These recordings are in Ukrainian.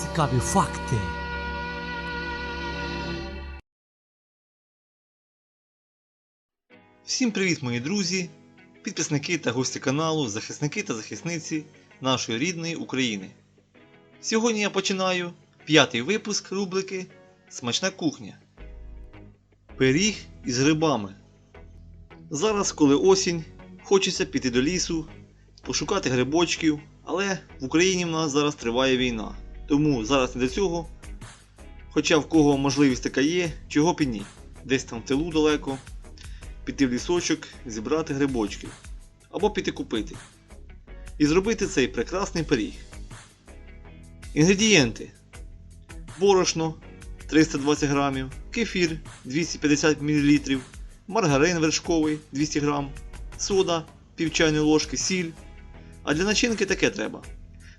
Цікаві факти. Всім привіт, мої друзі, підписники та гості каналу, захисники та захисниці нашої рідної України. Сьогодні я починаю п'ятий випуск рубрики Смачна кухня. Пиріг із грибами. Зараз, коли осінь, хочеться піти до лісу, пошукати грибочків, але в Україні в нас зараз триває війна. Тому зараз не до цього. Хоча в кого можливість така є, чого б і ні. Десь там в тилу далеко, піти в лісочок, зібрати грибочків або піти купити. І зробити цей прекрасний пиріг. Інгредієнти: борошно 320 грамів, кефір 250 мл, маргарин вершковий 200 г, сода пів чайної ложки, сіль. А для начинки таке треба: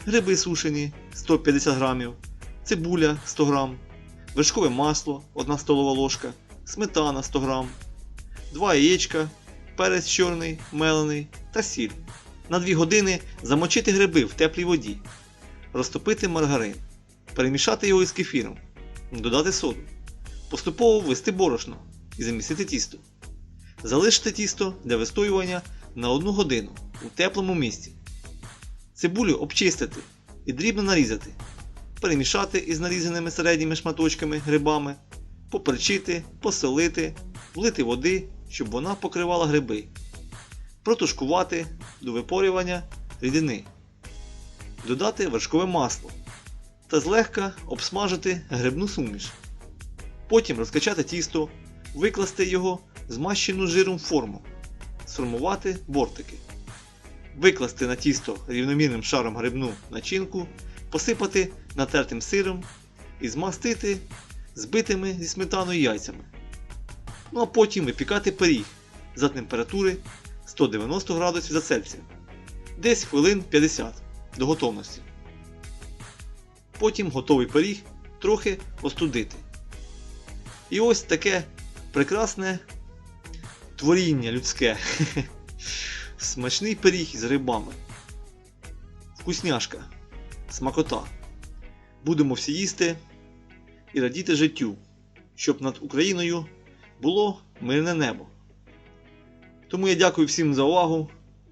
гриби сушені 150 грамів, цибуля 100 г, вершкове масло 1 столова ложка, сметана 100 г, 2 яєчка, перець чорний, мелений та сіль. На 2 години замочити гриби в теплій воді, розтопити маргарин, перемішати його із кефіром, додати соду, поступово ввести борошно і замісити тісто. Залишити тісто для вистоювання на 1 годину у теплому місці. Цибулю обчистити і дрібно нарізати, перемішати із нарізаними середніми шматочками грибами, поперчити, посолити, влити води, щоб вона покривала гриби, протушкувати до випорювання рідини, додати вершкове масло та злегка обсмажити грибну суміш. Потім розкачати тісто, викласти його змащену жиром форму, сформувати бортики, викласти на тісто рівномірним шаром грибну начинку, посипати натертим сиром і змастити збитими зі сметаною яйцями. Ну а потім випікати пиріг за температури 190 градусів за Цельсієм. Десь хвилин 50 до готовності. Потім готовий пиріг трохи остудити. І ось таке прекрасне творіння людське. Смачний пиріг із грибами. Вкусняшка. Смакота. Будемо всі їсти і радіти життю, щоб над Україною було мирне небо. Тому я дякую всім за увагу.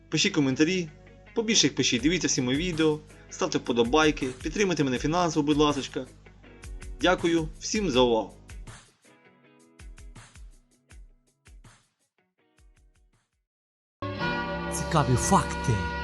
Пишіть коментарі, побільше їх пишіть, дивіться всі мої відео, ставте вподобайки, підтримуйте мене фінансово, будь ласка. Дякую всім за увагу. Цікаві факти.